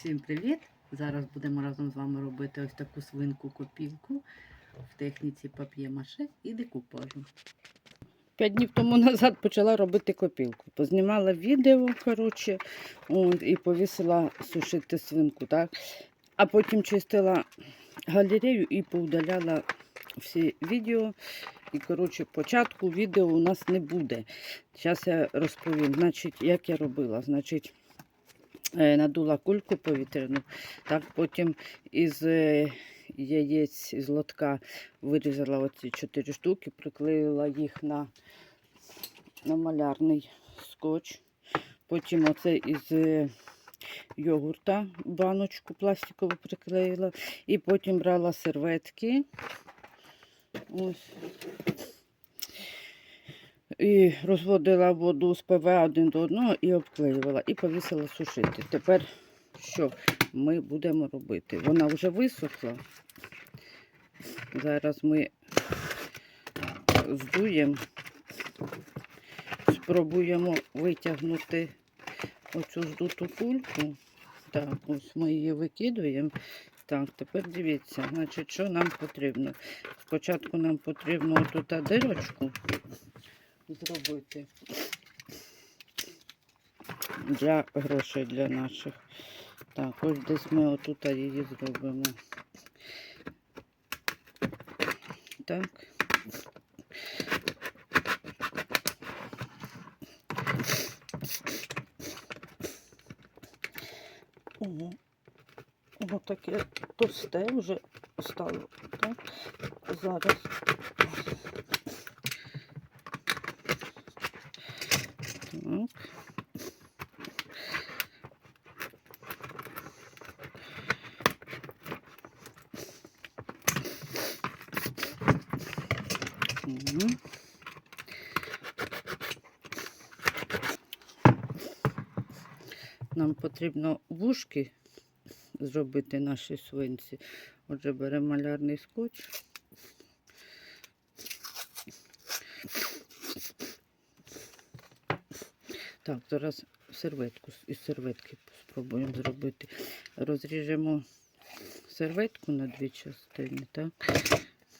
Всім привіт! Зараз будемо разом з вами робити ось таку свинку-копілку в техніці пап'є-маше і декупажу. П'ять днів тому назад почала робити копілку. Познімала відео, коротше, от, і повісила сушити свинку, так? А потім чистила галерею і поудаляла всі відео. І, коротше, початку відео у нас не буде. Зараз я розповім, значить, як я робила. Значить, надула кульку повітряну, так, потім із е, яєць з лотка вирізала оці чотири штуки, приклеїла їх на, на малярний скотч. Потім оце із е, йогурта баночку пластикову приклеїла. І потім брала серветки. Ось. І розводила воду з ПВА один до одного і обклеювала, і повісила сушити. Тепер що ми будемо робити? Вона вже висохла. Зараз ми здуємо, спробуємо витягнути оцю здуту кульку. Так, ось ми її викидуємо. Так, тепер дивіться, значить, що нам потрібно. Спочатку нам потрібно отут дирочку зробити для грошей для наших. Так, ось десь ми отут її зробимо. Так. Ого. Воно таке товсте вже стало. Так. Зараз. Так. Нам потрібно вушки зробити нашій свинці. Отже, беремо малярний скотч. Так, зараз серветку із серветки спробуємо зробити. Розріжемо серветку на дві частини, так?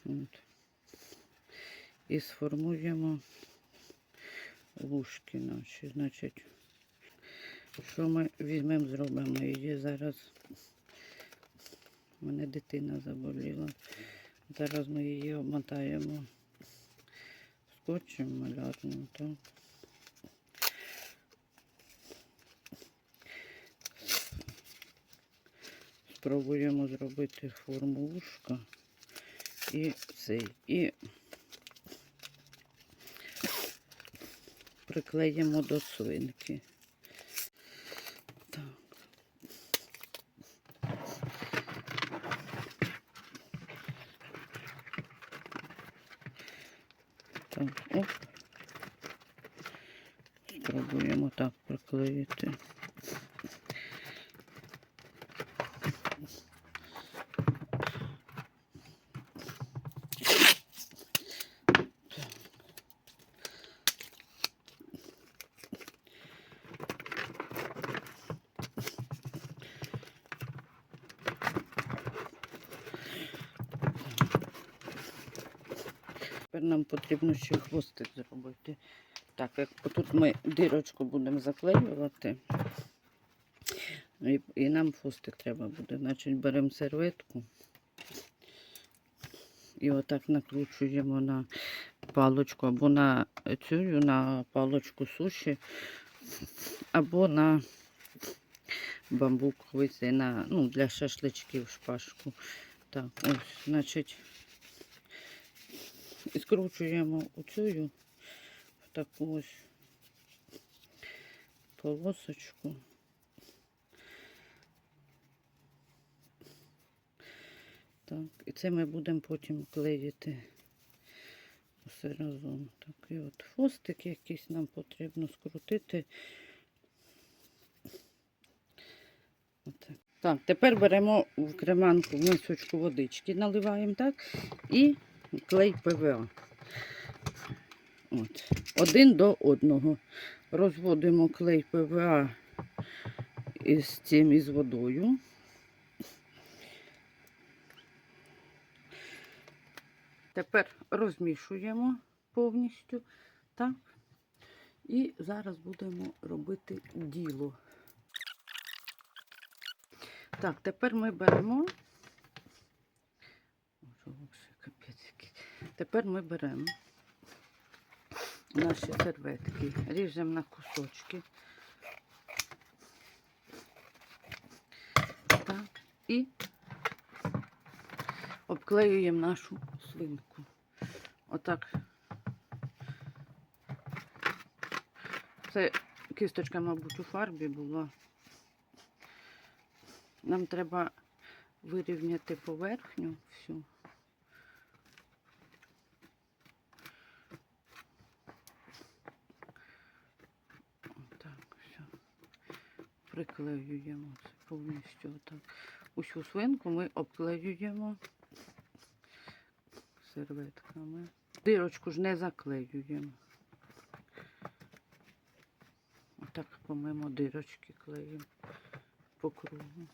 От. І сформуємо вушки наші. Значить, що ми візьмемо, зробимо її зараз. У мене дитина заболіла. Зараз ми її обмотаємо скотчем малярним, так. Спробуємо зробити форму вушка і цей. І приклеїмо до свинки. Так. Так, оп. Спробуємо так приклеїти. Тепер нам потрібно ще хвостик зробити. Так, як тут ми дирочку будемо заклеювати. І, і нам хвостик треба буде. Значить, беремо серветку і отак накручуємо на палочку або на цю, на палочку суші, або на бамбуковий на, ну, для шашличків шпажку. Так, ось, значить. І скручуємо оцю в таку ось полосочку. Так, і це ми будемо потім клеїти все разом. Так, і от хвостик якийсь нам потрібно скрутити. Так, тепер беремо в креманку в мисочку водички, наливаємо так і клей ПВА. От. Один до одного. Розводимо клей ПВА із цим із водою. Тепер розмішуємо повністю. Так. І зараз будемо робити діло. Так, тепер ми беремо. О, що вообще капець якийсь. Тепер ми беремо наші серветки, ріжемо на кусочки. Так, і обклеюємо нашу свинку. Отак. Це кісточка, мабуть, у фарбі була. Нам треба вирівняти поверхню всю. Так, все. Приклеюємо повністю отак. Усю свинку ми обклеюємо серветками. Дирочку ж не заклеюємо. Отак, по-моєму, дирочки клеїмо по кругу.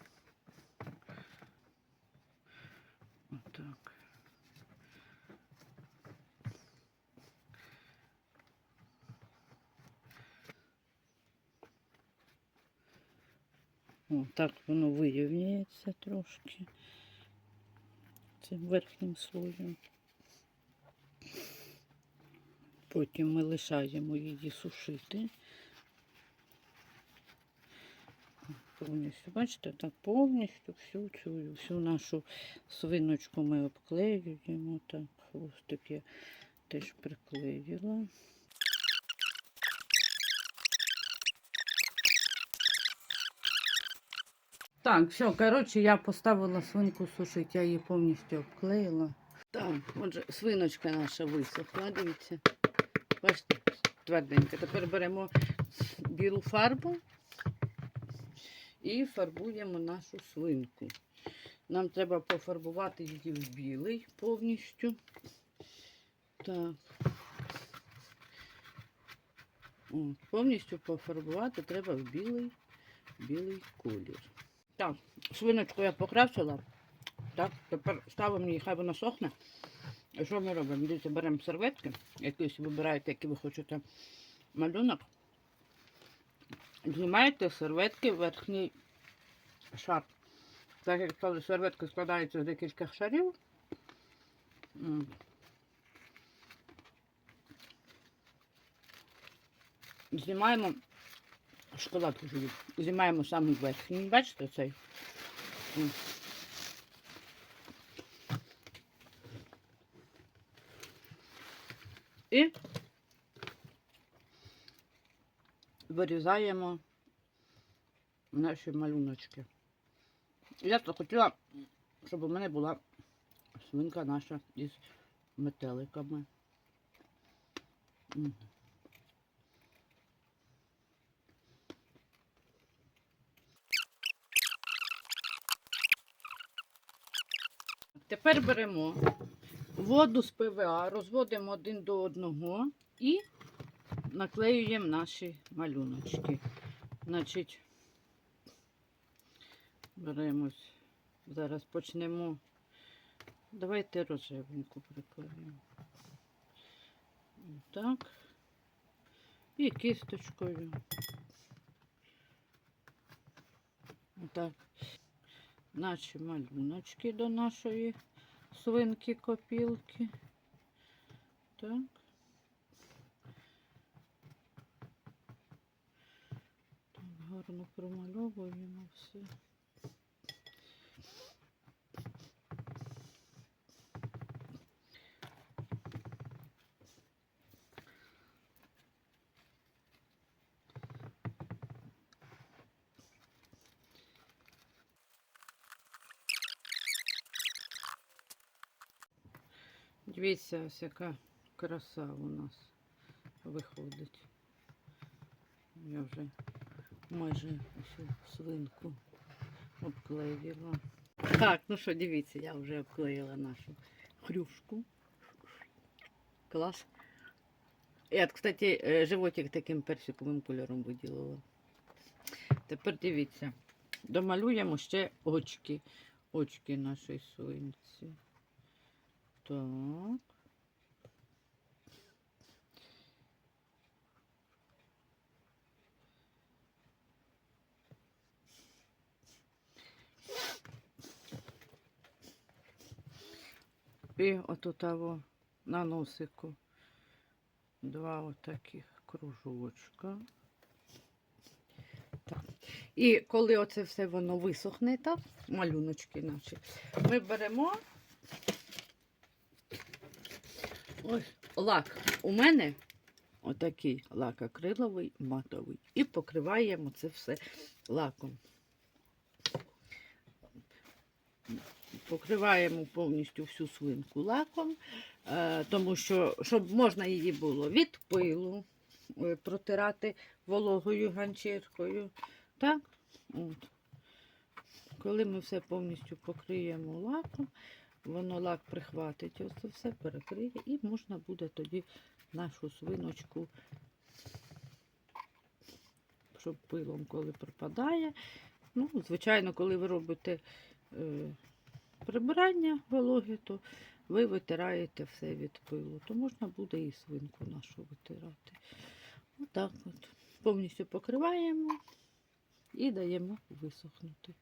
Отак. О, так воно вирівняється трошки цим верхнім слоєм. Потім ми лишаємо її сушити. Повністю, бачите, так повністю всю цю всю нашу свиночку ми обклеюємо. Так, хвостик я теж приклеїла. Так, все, коротше, я поставила свинку сушити, я її повністю обклеїла. Так, отже, свиночка наша висохла, дивіться. Бачите, тверденька. Тепер беремо білу фарбу і фарбуємо нашу свинку. Нам треба пофарбувати її в білий повністю. Так. О, повністю пофарбувати треба в білий, білий колір. Так, свиночку я покрасила. Так, тепер ставимо її, хай вона сохне. Що ми робимо? Дивіться, беремо серветки, якісь вибираєте, який ви хочете малюнок. Знімаєте серветки верхній шар. Так як серветка складається з декількох шарів. Знімаємо шоколадку жую. Знімаємо самий верхній. Бачите цей? І вирізаємо наші малюночки. Я то хотіла, щоб у мене була свинка наша із метеликами. М. Тепер беремо воду з ПВА, розводимо один до одного і наклеюємо наші малюночки. Значить, беремось, зараз почнемо. Давайте рожевеньку приклеїмо. Так. І кісточкою. Так. Наші малюночки до нашої свинки копілки. Так. Так, гарно промальовуємо все. Дивіться, ось яка краса у нас виходить. Я вже майже всю свинку обклеїла. Так, ну що, дивіться, я вже обклеїла нашу хрюшку. Клас. Я, кстати, е, животик таким персиковим кольором виділила. Тепер дивіться, домалюємо ще очки. Очки нашої свинці. Так. І отут того на носику два отаких кружочка. Так. І коли оце все воно висохне, так, малюночки наші, ми беремо ось лак. У мене отакий лак акриловий, матовий. І покриваємо це все лаком. Покриваємо повністю всю свинку лаком, е, тому що щоб можна її було від пилу е, протирати вологою ганчіркою. Так? От. Коли ми все повністю покриємо лаком, воно лак прихватить, ось це все перекриє, і можна буде тоді нашу свиночку, щоб пилом коли пропадає. Ну, звичайно, коли ви робите е, прибирання вологи, то ви витираєте все від пилу, то можна буде і свинку нашу витирати. Отак от. Повністю покриваємо і даємо висохнути.